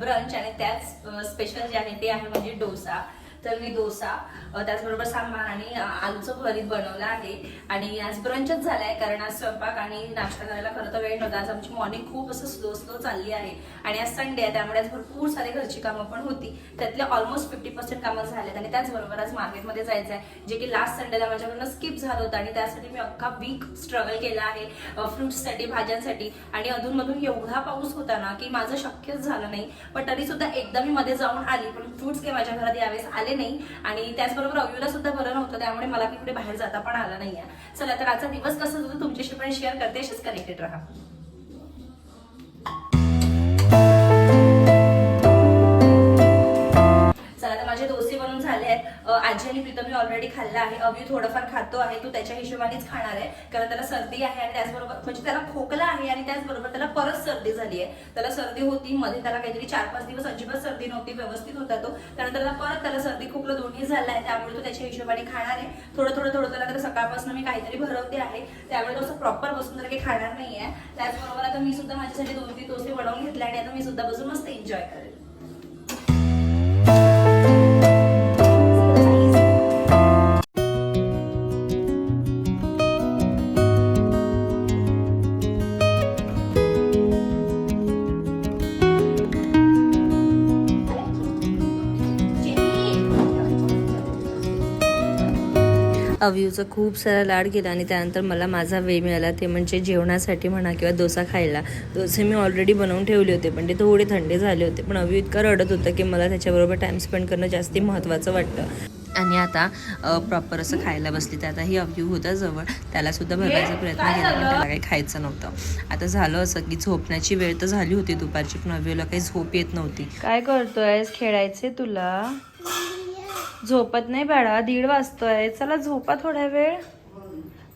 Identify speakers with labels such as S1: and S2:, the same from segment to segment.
S1: Brunch आणि त्याच special जे आहे ते आहे म्हणजे डोसा. तर मी डोसा त्याचबरोबर सांबार आणि आलूचं भरीत बनवलं आहे. आणि आज ब्रंचच झालाय कारण आज स्वयंपाक आणि नाश्ता करायला खरं तर वेळ नव्हता. आज आमची मॉर्निंग खूप असं स्लो स्लो चालली आहे. आणि आज संडे आहे त्यामुळे आज भरपूर सारे घरची कामं पण होती. त्यातले ऑलमोस्ट फिफ्टी पर्सेंट कामं झालेत आणि त्याचबरोबर आज मार्केटमध्ये जायचं आहे जे की लास्ट संडेला माझ्याकडनं स्किप झालं होतं आणि त्यासाठी मी अख्खा वीक स्ट्रगल केला आहे फ्रुट्ससाठी भाज्यांसाठी. आणि अधूनमधून एवढा पाऊस होता ना की माझं शक्यच झालं नाही. पण तरी सुद्धा एकदा मी मध्ये जाऊन आली पण फ्रुट्स काही माझ्या घरात यावेळेस आले नाही. आणि त्याचबरोबर अव्यूला सुद्धा बरं नव्हतं त्यामुळे मला कुठे बाहेर जाता पण आलं नाहीये. चला तर आजचा दिवस कसा होतो तुमच्याशी पण शेअर करते असेच कनेक्टेड राहा. माझे डोसे बनून झाले आहेत. आजी आणि प्रीतम मी ऑलरेडी खाल्ला आहे. अभि थोडंफार खातो आहे. तो त्याच्या हिशोबानेच खाणार आहे. कारण त्याला सर्दी आहे आणि त्याचबरोबर म्हणजे त्याला खोकला आहे आणि त्याचबरोबर त्याला परत सर्दी झाली आहे. त्याला सर्दी होती. मध्ये त्याला काहीतरी चार पाच दिवस अजिबात सर्दी नव्हती. व्यवस्थित होता तो. त्यानंतर त्याला परत त्याला सर्दी खोकलं दोन्ही झालं आहे. त्यामुळे तो त्याच्या हिशोबाने खाणार आहे. थोडं थोडं थोडं त्याला तर सकाळपासून मी काहीतरी भरवते आहे. त्यामुळे तो असं प्रॉपर बसून तर काही खाणार नाही आहे त्याचबरोबर आता मी सुद्धा माझ्यासाठी दोन तीन डोसे बनवून घेतले आणि आता मी सुद्धा बसून मस्त एन्जॉय करेल.
S2: अव्यूचा खूप सारा लाड केला आणि त्यानंतर मला माझा वेळ मिळाला. ते म्हणजे जेवणासाठी म्हणा किंवा डोसा खायला. डोसे मी ऑलरेडी बनवून ठेवले होते पण ते थोडे थंडे झाले होते. पण अव्यू इतका रडत होतं की मला त्याच्याबरोबर टाईम स्पेंड करणं जास्ती महत्त्वाचं वाटतं. आणि आता प्रॉपर असं खायला बसली. तर आता ही अव्यू होता जवळ. त्यालासुद्धा भरायचा भरवायचा प्रयत्न केला पण त्याला काही खायचं नव्हतं. आता झालं असं की झोपण्याची वेळ तर झाली होती दुपारची पण अव्यूला काही झोप येत नव्हती. काय करतोय खेळायचे तुला? झोपत नाही बाळा दीड वाजतोय. चला झोपा थोड्या वेळ.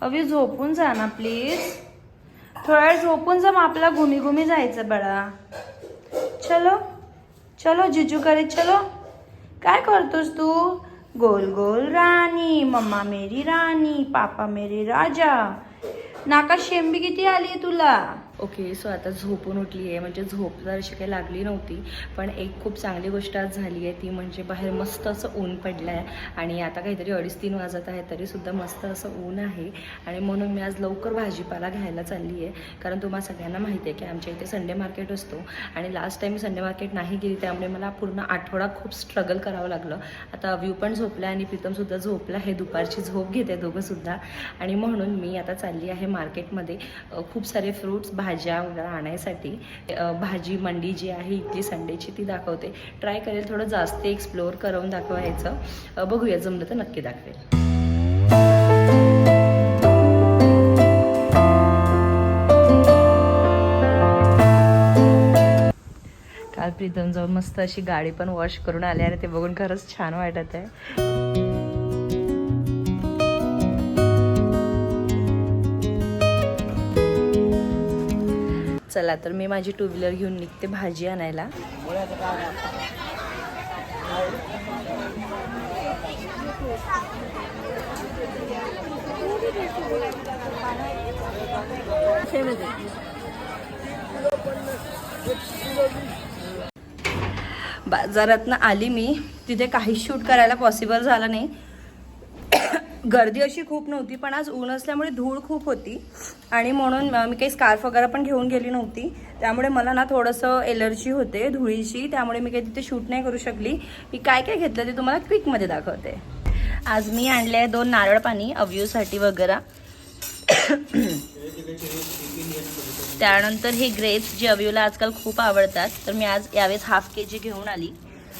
S2: अभि झोपून जा ना प्लीज थोड्या वेळ झोपून जा मग आपला घुमी घुमी जायचं बाळा. चलो चलो जिजू करे चलो. काय करतोस तू? गोल गोल राणी मम्मा मेरी राणी पापा मेरे राजा. नाका शेंबी किती आली तुला? ओके सो आता झोपून उठली आहे. म्हणजे झोप तर अशी काही लागली नव्हती पण एक खूप चांगली गोष्ट आज झाली आहे ती म्हणजे बाहेर मस्त असं ऊन पडलं आहे आणि आता काहीतरी अडीच तीन वाजत आहे तरीसुद्धा मस्त असं ऊन आहे. आणि म्हणून मी आज लवकर भाजीपाला घ्यायला चालली आहे. कारण तुम्हाला सगळ्यांना माहिती आहे की आमच्या इथे संडे मार्केट असतो आणि लास्ट टाईम संडे मार्केट नाही गेली त्यामुळे मला पूर्ण आठवडा खूप स्ट्रगल करावं लागलं. आता व्यू पण झोपला आणि प्रीतमसुद्धा झोपला हे दुपारची झोप घेते दोघंसुद्धा. आणि म्हणून मी आता चालली आहे मार्केटमध्ये. खूप सारे फ्रूट्स भाज्या वगैरे आणायसाठी भाजी मंडी जी आहे इथली संडेची ती दाखवते. ट्राय करेल थोडं जास्त एक्सप्लोअर करून दाखवायचं. बघूया जमलं तर नक्की दाखवेल. काल प्रीतम जाऊन मस्त अशी गाडी पण वॉश करून आली आणि ते बघून खरंच छान वाटत आहे. चला तर मी माझी टू व्हीलर घेऊन निघते भाजी आणायला. बाजारातनं आली मी. तिथे काही शूट करायला पॉसिबल झालं नाही. गर्दी अशी खूप नव्हती पण आज ऊन असल्यामुळे धूळ खूप होती. आणि म्हणून मी काही स्कार्फ वगैरे पण घेऊन गेली नव्हती. त्यामुळे मला ना थोडंसं एलर्जी होते धुळीची. त्यामुळे मी काही तिथे शूट नाही करू शकली. मी काय काय घेतलं ते तुम्हाला क्विकमध्ये दाखवते. आज मी आणले आहे दोन नारळ पाणी अव्यूसाठी वगैरे. त्यानंतर हे ग्रेप्स जे अव्यूला आजकाल खूप आवडतात तर मी आज यावेळेस हाफ के जी घेऊन आली.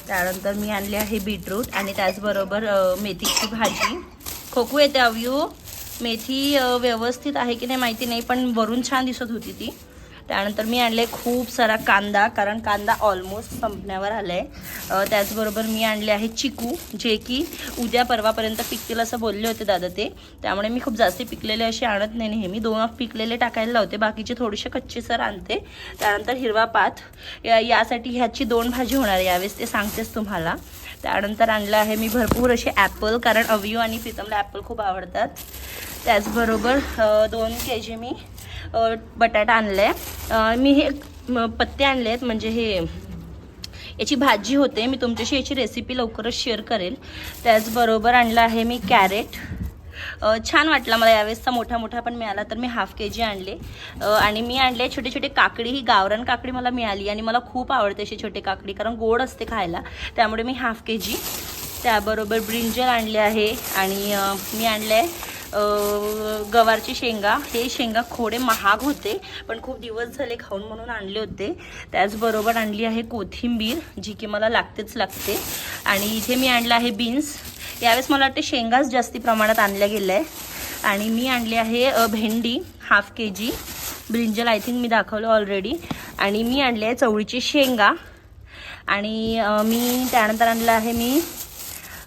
S2: त्यानंतर मी आणले आहे बीटरूट आणि त्याचबरोबर मेथीची भाजी. खोकू येते अव्यू मेथी व्यवस्थित आहे की नाही माहिती नाही पण वरून छान दिसत होती ती. त्यानंतर मी आणले खूप सारा कांदा कारण कांदा ऑलमोस्ट संपण्यावर आला आहे त्याचबरोबर मी आणले आहे चिकू जे की उद्या परवापर्यंत पिकतील असं बोलले होते दादा ते. त्यामुळे मी खूप जास्ती पिकलेले असे आणत नाही नेहमी. दोन पिकलेले टाकायला लावते बाकीचे थोडेसे कच्चे सर आणते. त्यानंतर हिरवा पात. या यासाठी ह्याची दोन भाजी होणार आहे यावेळेस ते सांगतेच तुम्हाला. त्यानंतर आणलं आहे मी भरपूर असे ॲपल कारण अवियो आणि प्रीतमला ॲपल खूप आवडतात.
S1: त्याचबरोबर दोन के जी मी बटाटा आणले मी हे पत्ते आणले आहेत म्हणजे हे याची भाजी होते. मी तुमच्याशी याची रेसिपी लवकरच शेअर करेल. त्याचबरोबर आणलं आहे मी कॅरेट छान वाटला मला यावेळेसचा मोठा मोठा पण मिळाला तर मी हाफ के जी आणले आणि मी आणले छोटे छोटे काकडी. ही गावरान काकडी मला मिळाली आणि मला खूप आवडते अशी छोटे काकडी कारण गोड असते खायला. त्यामुळे मी हाफ के जी त्याबरोबर ब्रिंजल आणले आहे आणि मी आणले आहे गवारची शेंगा. हे शेंगा खोडे महाग होते पण खूप दिवस झाले खाऊन म्हणून आणले होते. त्याचबरोबर आणली आहे कोथिंबीर जी की मला लागतेच लागते. आणि इथे मी आणलं आहे बीन्स. यावेळेस मला वाटते शेंगाच जास्ती प्रमाणात आणल्या गेल्या आहे आणि मी आणली आहे भेंडी half K G brinjal I think मी दाखवलं ऑलरेडी आणि मी आणले आहे चवळीची शेंगा. आणि मी त्यानंतर आणलं आहे मी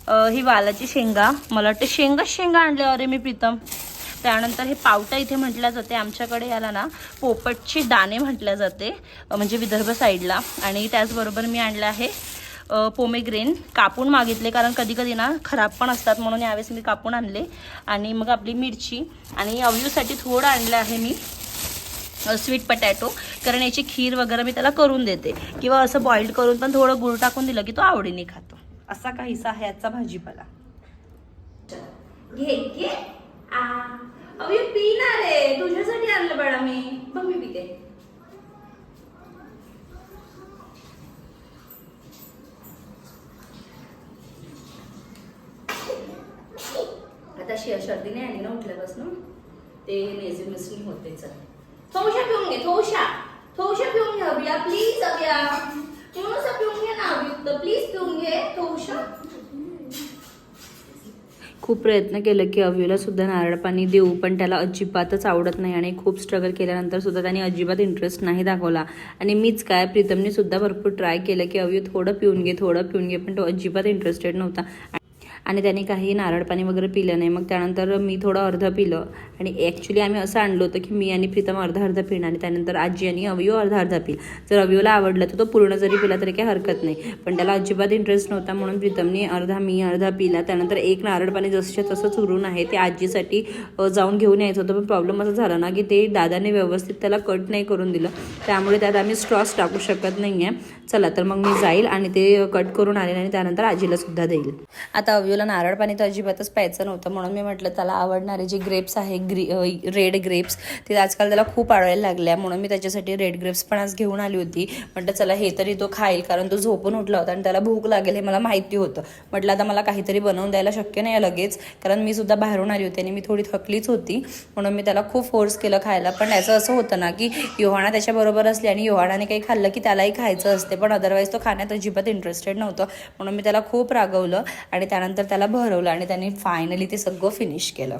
S1: ही वालाची शेंगा. मला वाटतं शेंगाच शेंगा आणले अरे मी प्रीतम. त्यानंतर हे पावटा इथे म्हटल्या जाते. आमच्याकडे याला ना पोपटचे दाणे म्हटल्या जाते म्हणजे विदर्भ साईडला. आणि त्याचबरोबर मी आणलं आहे पोमेग्रेन. कापून मागितले कारण कधी कधी ना खराब पण असतात म्हणून यावेळेस मी कापून आणले. आणि मग आपली मिरची. आणि अवयूसाठी थोडं आणलं आहे मी स्वीट पटॅटो. कारण याची खीर वगैरे मी त्याला करून देते. किंवा असं बॉईल करून पण थोडं गुळ टाकून दिलं की तो आवडीने खातो. असा काहीसा आहे आजचा भाजीपाला? घे घे. आ. पिणार आहे. तुझ्यासाठी आणलं बाळा मी. बघ मी पिते. आता शि सर्दीने आली ना उठल्यापासून ते नेझी मिसळी होते चल थोडशा पिऊन घे थोशा थोशा पिऊन घे अभिया. प्लीज अभिया थोडंसं पिऊन घे ना अभियुक्त प्लीज पिऊन घे थोडशा
S2: खूप प्रयत्न केलं की अव्यूला सुद्धा नारळ पाणी देऊ पण त्याला अजिबातच आवडत नाही आणि खूप स्ट्रगल केल्यानंतर सुद्धा त्याने अजिबात इंटरेस्ट नाही दाखवला. आणि मीच काय प्रीतमने सुद्धा भरपूर ट्राय केलं की अव्यू थोडं पिऊन घे थोडं पिऊन घे पण तो अजिबात इंटरेस्टेड नव्हता. आणि त्याने काही नारळ पाणी वगैरे पिलं नाही. मग त्यानंतर मी थोडं अर्ध पिलं. आणि ॲक्च्युली आम्ही असं आणलं होतं की मी आणि प्रीतम अर्धा अर्धा पिणं आणि त्यानंतर आजी आणि अवयव अर्धा अर्धा पिल. जर अवयवला आवडलं तर तो पूर्ण जरी पिला तरी काही हरकत नाही. पण त्याला अजिबात इंटरेस्ट नव्हता म्हणून प्रीतमने अर्धा मी अर्धा पिला. त्यानंतर एक नारळ पाणी जसंच्या तसंच उरून आहे ते आजीसाठी जाऊन घेऊन यायचं होतं. पण प्रॉब्लेम असा झाला ना की ते दादाने व्यवस्थित त्याला कट नाही करून दिलं. त्यामुळे त्यात आम्ही स्ट्रॉस टाकू शकत नाही आहे चला तर मग मी जाईल आणि ते कट करून आणेन आणि त्यानंतर आजीला सुद्धा देईल. आता अव्यूला नारळ पाणी तर अजिबातच प्यायचं नव्हतं म्हणून मी म्हटलं त्याला आवडणारे जे ग्रेप्स आहे ग्री रेड ग्रेप्स ते आजकाल त्याला खूप आवडायला लागल्या म्हणून मी त्याच्यासाठी रेड ग्रेप्स पण आज घेऊन आली होती. म्हटलं चला हे तरी तो खाईल कारण तो झोपून उठला होता आणि त्याला भूक लागेल हे मला माहिती होतं. म्हटलं आता मला काहीतरी बनवून द्यायला शक्य नाही आहे लगेच कारण मी सुद्धा बाहेरून आली होती आणि मी थोडी थकलीच होती म्हणून मी त्याला खूप फोर्स केलं खायला. पण याचं असं होतं ना की योहाणा त्याच्याबरोबर असली आणि योहाणाने काही खाल्लं की त्यालाही खायचं असते. पण अदरवाईज तो खाण्यात अजिबात इंटरेस्टेड नव्हतं. म्हणून मी त्याला खूप रागवलं आणि त्यानंतर त्याला भरवलं आणि त्यांनी फायनली ते सगळं फिनिश केलं.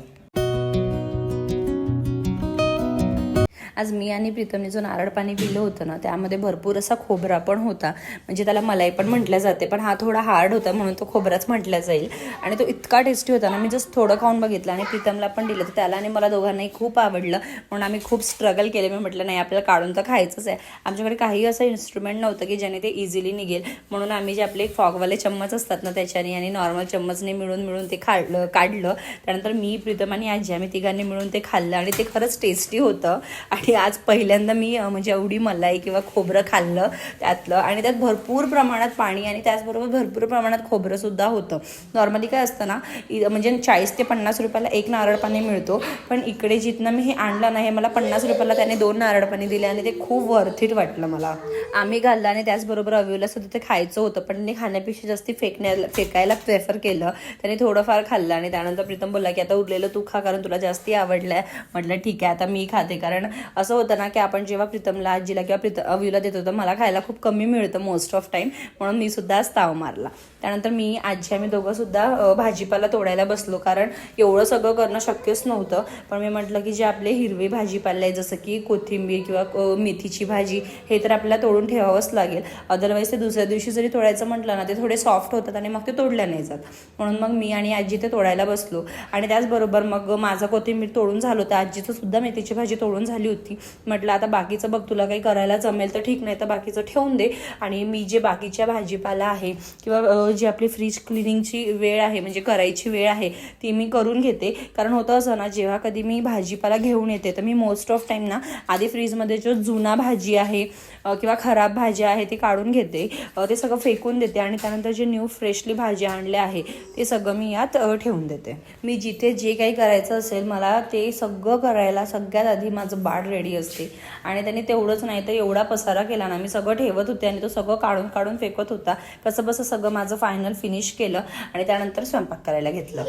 S2: आज मी आणि प्रीतमने जो नारळ पाणी पिलं होतं ना त्यामध्ये भरपूर असा खोबरा पण होता. म्हणजे त्याला मलाई पण म्हटलं जाते पण हा थोडा हार्ड होता म्हणून तो खोबराच म्हटला जाईल. आणि तो इतका टेस्टी होता ना मी जस्ट थोडं खाऊन बघितलं आणि प्रीतमला पण दिलं. तर त्याला आणि मला दोघांनाही खूप आवडलं. म्हणून आम्ही खूप स्ट्रगल केले. मी म्हटलं नाही आपल्याला काढून तर खायचंच आहे. आमच्याकडे काही असं इन्स्ट्रुमेंट नव्हतं की ज्याने ते इझिली निघेल. म्हणून आम्ही जे आपले फॉगवाले चम्मच असतात ना त्याच्याने आणि नॉर्मल चम्मचने मिळून मिळून ते खाल्लं काढलं. त्यानंतर मी प्रीतम आणि आजी आम्ही तिघांनी मिळून ते खाल्लं आणि ते खरंच टेस्टी होतं. आणि आज पहिल्यांदा मी म्हणजे एवढी मलाई किंवा खोबरं खाल्लं त्यातलं. आणि त्यात भरपूर प्रमाणात पाणी आणि त्याचबरोबर भरपूर प्रमाणात खोबरंसुद्धा होतं. नॉर्मली काय असतं ना इ- म्हणजे चाळीस ते पन्नास रुपयाला एक नारळ पाणी मिळतो. पण इकडे जिथनं मी हे आणलं नाही हे मला पन्नास रुपयाला त्याने दोन नारळ पाणी दिले आणि ते खूप वर्थिट वाटलं मला. आम्ही घाललं आणि त्याचबरोबर अविवला सुद्धा ते खायचं होतं पण त्यांनी खाण्यापेक्षा जास्ती फेकण्याला फेकायला प्रेफर केलं. त्याने थोडंफार खाल्लं आणि त्यानंतर प्रीतम बोलला की आता उरलेलं तू खा कारण तुला जास्ती आवडलं आहे म्हटलं ठीक आहे आता मी खाते. कारण असं होतं ना की आपण जेव्हा प्रीतमला आजीला किंवा प्रीत अव्यूला देत होतो मला खायला खूप कमी मिळतं मोस्ट ऑफ टाईम म्हणून मी सुद्धा आज ताव मारला. त्यानंतर मी आजी आम्ही दोघं सुद्धा भाजीपाला तोडायला बसलो. कारण एवढं सगळं करणं शक्यच नव्हतं. पण मी म्हटलं की जे आपले हिरवे भाजीपाले आहे जसं की कोथिंबीर किंवा मेथीची भाजी हे तर आपल्याला तोडून ठेवावंच लागेल. अदरवाईज ते दुसऱ्या दिवशी जरी तोडायचं म्हटलं ना ते थोडे सॉफ्ट होतात आणि मग ते तोडल्या नाही जात. म्हणून मग मी आणि आजी ते तोडायला बसलो. आणि त्याचबरोबर मग माझं कोथिंबीर तोडून झालं होतं. आजीचं सुद्धा मेथीची भाजी तोडून झाली होती. म्हटलं आता बाकीचं बघ तुला काही करायला जमेल तर ठीक नाही तर बाकीचं ठेवून दे. आणि मी जे बाकीच्या भाजीपाला आहे किंवा जी आपली फ्रीज क्लिनिंगची वेळ आहे म्हणजे करायची वेळ आहे ती मी करून घेते. कारण होतं असं ना जेव्हा कधी मी भाजीपाला घेऊन येते तर मी मोस्ट ऑफ टाईम ना आधी फ्रीजमध्ये जो जुना भाजी आहे किंवा खराब भाज्या आहे ती काढून घेते. ते सगळं फेकून देते आणि त्यानंतर जे न्यू फ्रेशली भाजी आणल्या आहे ते सगळं मी यात ठेवून देते. मी जिथे जे काही करायचं असेल मला ते सगळं करायला सगळ्यात आधी माझं बाळ रेडी असते. आणि त्यांनी तेवढंच नाही तर एवढा पसारा केला ना मी सगळं ठेवत होते आणि तो सगळं काढून काढून फेकत होता. कसं बसं सगळं माझं फायनल फिनिश केलं आणि त्यानंतर स्वयंपाक करायला घेतलं.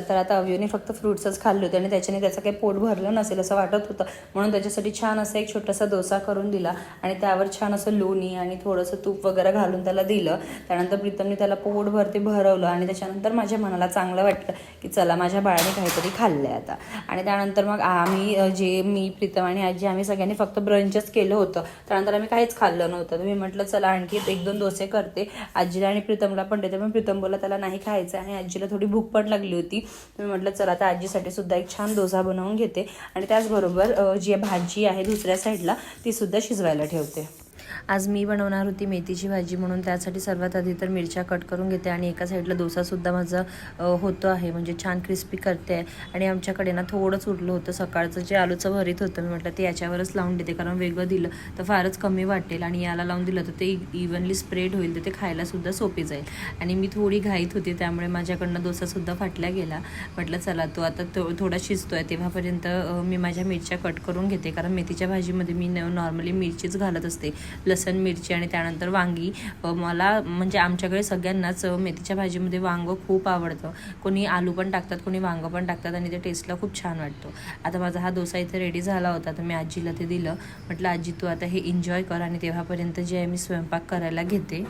S2: चला तर आता अवयूने फक्त फ्रुट्सच खाल्ले होते आणि त्याच्याने त्याचं काही पोट भरलं नसेल असं वाटत होतं. म्हणून त्याच्यासाठी छान असा एक छोटासा डोसा करून दिला आणि त्यावर छान असं लोणी आणि थोडंसं तूप वगैरे घालून त्याला दिलं. त्यानंतर प्रीतमने त्याला पोट भरते भरवलं आणि त्याच्यानंतर माझ्या मनाला चांगलं वाटलं की चला माझ्या बाळाने काहीतरी खाल्लं आहे आता. आणि त्यानंतर मग आम्ही जे मी प्रीतम आणि आजी आम्ही सगळ्यांनी फक्त ब्रंचच केलं होतं. त्यानंतर आम्ही काहीच खाल्लं नव्हतं. मी म्हटलं चला आणखी एक दोन डोसे करते. आजीला आणि प्रीतमला पण देते पण प्रीतम बोला त्याला नाही खायचं आणि आजीला थोडी भूक पण लागली होती. मी म्हटलं चला आता आजीसाठी सुद्धा एक छान डोसा बनवून घेते. आणि त्याचबरोबर जी भाजी आहे दुसऱ्या साईडला ती सुद्धा शिजवायला ठेवते. आज मी बनवणार होती मेथीची भाजी म्हणून. त्यासाठी सर्वात आधी तर मिरच्या कट करून घेते आणि एका साईडला डोसासुद्धा माझं होतो आहे. म्हणजे छान क्रिस्पी करते. आहे आणि आमच्याकडे ना थोडंच उरलं होतं. सकाळचं जे आलूचं भरीत होतं मी म्हटलं ते याच्यावरच लावून देते. कारण वेगळं दिलं तर फारच कमी वाटेल आणि याला लावून दिलं तर ते इव्हनली स्प्रेड होईल तर ते खायलासुद्धा सोपी जाईल. आणि मी थोडी घाईत होती त्यामुळे माझ्याकडनं डोसासुद्धा फाटला गेला म्हटलं चला तो आता तो थोडा शिजतो आहे तेव्हापर्यंत मी माझ्या मिरच्या कट करून घेते. कारण मेथीच्या भाजीमध्ये मी नॉर्मली मिरचीच घालत असते. लस लसण मिरची आणि त्यानंतर वांगी. मला म्हणजे आमच्याकडे सगळ्यांनाच मेथीच्या भाजीमध्ये वांगं खूप आवडतं. कोणी आलू पण टाकतात कोणी वांगं पण टाकतात आणि ते टेस्टला खूप छान वाटतो. आता माझा हा डोसा इथे रेडी झाला होता तर मी आजीला ते दिलं. म्हटलं आजी तू आता हे एन्जॉय कर आणि तेव्हापर्यंत जे आहे मी स्वयंपाक करायला घेते.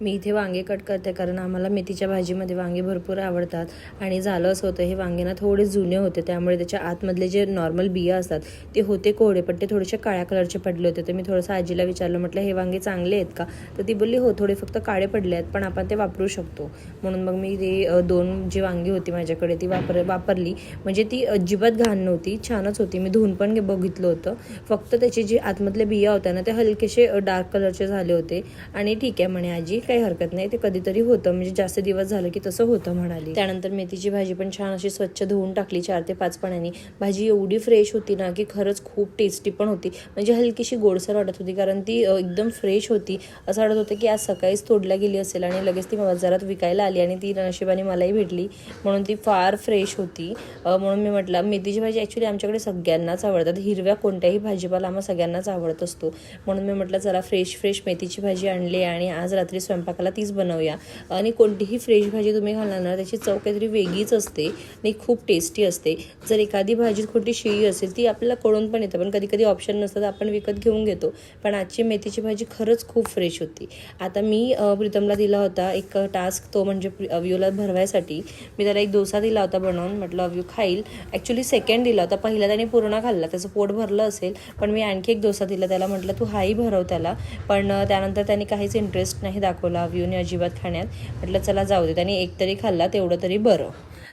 S2: मी इथे वांगे कट करते कारण आम्हाला मेथीच्या भाजीमध्ये वांगे भरपूर आवडतात. आणि झालं असं होतं हे वांगे ना थोडे जुने होते त्यामुळे त्याच्या आतमधले जे नॉर्मल बिया असतात ते होते कोरडे पण ते थोडेसे काळ्या कलरचे पडले होते. तर मी थोडंसं आजीला विचारलं म्हटलं हे वांगे चांगले आहेत का? तर ती बोलली हो थोडे फक्त काळे पडले आहेत पण आपण ते वापरू शकतो. म्हणून मग मी ते दोन जी वांगी होती माझ्याकडे ती वापर वापरली. म्हणजे ती अजिबात घाण नव्हती छानच होती. मी धुवून पण बघितलं होतं. फक्त त्याचे जे आतमधले बिया होत्या ना ते हलकेसे डार्क कलरचे झाले होते. आणि ठीक आहे म्हणे आजी. काही हरकत नाही. ते कधीतरी होतं. म्हणजे जास्त दिवस झालं की तसं होतं म्हणाली. त्यानंतर मेथीची भाजी पण छान अशी स्वच्छ धुवून टाकली चार ते पाच पाण्याने. भाजी एवढी फ्रेश होती ना की खरंच खूप टेस्टी पण होती. म्हणजे हलकीशी गोडसर वाटत होती कारण ती एकदम फ्रेश होती. असं वाटत होतं की आज सकाळीच तोडल्या गेली असेल आणि लगेच ती बाजारात विकायला आली आणि ती नशिबाने मलाही भेटली. म्हणून ती फार फ्रेश होती. म्हणून मी म्हटलं मेथीची भाजी ॲक्च्युली आमच्याकडे सगळ्यांनाच आवडतात. हिरव्या कोणत्याही भाजीपाला आम्हाला सगळ्यांनाच आवडत असतो. म्हणून मी म्हटलं चला फ्रेश फ्रेश मेथीची भाजी आणली आणि आज रात्री म्हणजे स्वयंपाकाला तीच बनवूया. आणि कोणतीही फ्रेश भाजी तुम्ही घालणार ना त्याची चव काहीतरी वेगळीच असते आणि खूप टेस्टी असते. जर एखादी भाजी खोटी शिळी असेल ती आपल्याला कळून पण येतं पण कधी कधी ऑप्शन नसतं तर आपण विकत घेऊन घेतो. पण आजची मेथीची भाजी खरंच खूप फ्रेश होती. आता मी प्रीतमला दिला होता एक टास्क तो म्हणजे अव्यूला भरवायसाठी. मी त्याला एक डोसा दिला होता बनवून म्हटलं अव्यू खाईल. ॲक्च्युली सेकंड दिला होता. पहिला त्याने पूर्ण खाल्ला त्याचं पोट भरलं असेल पण मी आणखी एक डोसा दिला त्याला म्हटलं तू हाही भरव त्याला. पण त्यानंतर त्याने काहीच इंटरेस्ट नाही दाखवला. अव्यूने अजिबात खाण्यात. म्हटलं चला जाऊ दे. आणि एक तरी खाल्ला तेवढं तरी बरं.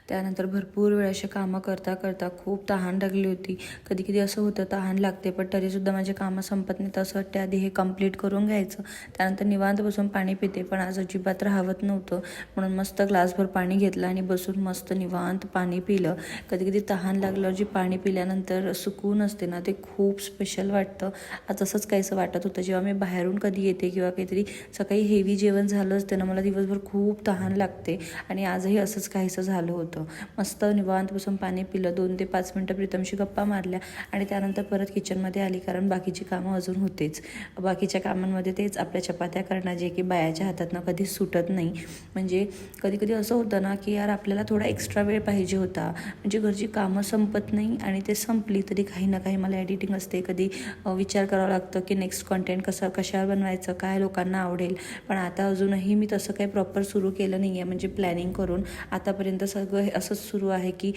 S2: त्यानंतर भरपूर वेळ असे कामं करता करता खूप तहान लागली होती. कधी कधी असं होतं तहान लागते पण तरीसुद्धा माझे कामं संपत नाही तसं वाटते आधी हे कंप्लीट करून घ्यायचं. त्यानंतर निवांत बसून पाणी पिते पण आज अजिबात राहत नव्हतं. म्हणून मस्त ग्लासभर पाणी घेतलं आणि बसून मस्त निवांत पाणी पिलं. कधी कधी तहान लागल्यावर जी पाणी पिल्यानंतर सुकून असते ना ते खूप स्पेशल वाटतं. आज असंच काहीसं वाटत होतं. जेव्हा मी बाहेरून कधी येते किंवा काहीतरी सकाळी हेवी जेवण झालं असते ना मला दिवसभर खूप तहान लागते. आणि आजही असंच काहीसं झालं होतं. मस्त निवांत बसून पाणी पिलं. दोन ते पाच मिनटं प्रीतमशी गप्पा मारल्या आणि त्यानंतर परत किचनमध्ये आली कारण बाकीची कामं अजून होतेच. बाकीच्या कामांमध्ये तेच आपल्या चपात्या करणं जे की बायाच्या हातातनं कधी सुटत नाही. म्हणजे कधी कधी असं होतं ना की यार आपल्याला थोडा एक्स्ट्रा वेळ पाहिजे होता. म्हणजे घरची कामं संपत नाही आणि ते संपली तरी काही ना काही मला एडिटिंग असते. कधी विचार करावा लागतं की नेक्स्ट कॉन्टेंट कसं कशावर बनवायचं काय लोकांना आवडेल. पण आता अजूनही मी तसं काही प्रॉपर सुरू केलं नाही आहे म्हणजे प्लॅनिंग करून आतापर्यंत सगळं असंच सुरू आहे की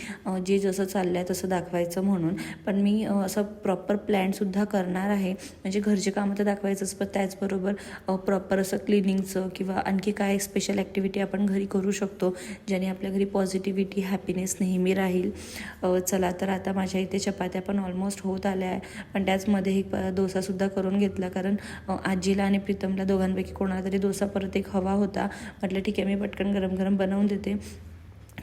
S2: जे जसं चाललं आहे तसं दाखवायचं म्हणून. पण मी असं प्रॉपर प्लॅनसुद्धा करणार आहे. म्हणजे घरचे कामं तर दाखवायचंच पण त्याचबरोबर प्रॉपर असं क्लिनिंगचं किंवा आणखी काय स्पेशल ॲक्टिव्हिटी आपण घरी करू शकतो ज्याने आपल्या घरी पॉझिटिव्हिटी हॅपीनेस नेहमी राहील. चला तर आता माझ्या इथे चपात्या पण ऑलमोस्ट होत आल्या आहे. पण त्याचमध्ये एक डोसासुद्धा करून घेतला कारण आजीला आणि प्रीतमला दोघांपैकी कोणाला तरी डोसा परत एक हवा होता. म्हटलं ठीक आहे मी पटकन गरम गरम बनवून देते.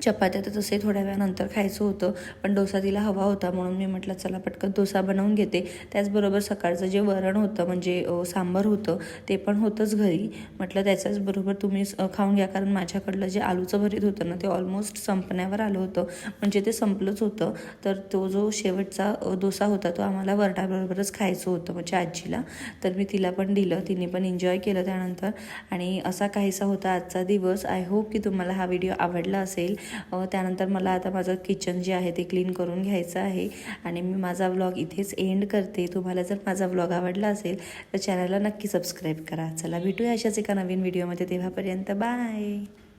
S2: चपात्या तर तसे थोड्या वेळानंतर खायचं होतं पण डोसा तिला हवा होता म्हणून मी म्हटलं चला पटकन डोसा बनवून घेते. त्याचबरोबर सकाळचं जे वरण होतं म्हणजे सांबार होतं ते पण होतंच घरी. म्हटलं त्याच्याच बरोबर तुम्ही खाऊन घ्या कारण माझ्याकडलं जे आलूचं भरीत होतं ना ते ऑलमोस्ट संपण्यावर आलं होतं. म्हणजे ते संपलंच होतं. तर तो जो शेवटचा डोसा होता तो आम्हाला वरणाबरोबरच खायचं होतं म्हणजे आजीला. तर मी तिला पण दिलं तिने पण एन्जॉय केलं त्यानंतर. आणि असा काहीसा होता आजचा दिवस. आय होप की तुम्हाला हा व्हिडिओ आवडला असेल. त्यानंतर मला आता माझं किचन जे आहे ते क्लीन करून घ्यायचं आहे. आणि मी माझा व्लॉग इथेच एंड करते. तुम्हाला जर माझा व्लॉग आवडला असेल तर चॅनलला नक्की सबस्क्राईब करा. चला भेटूया अशाच एका नवीन व्हिडिओमध्ये तेव्हापर्यंत बाय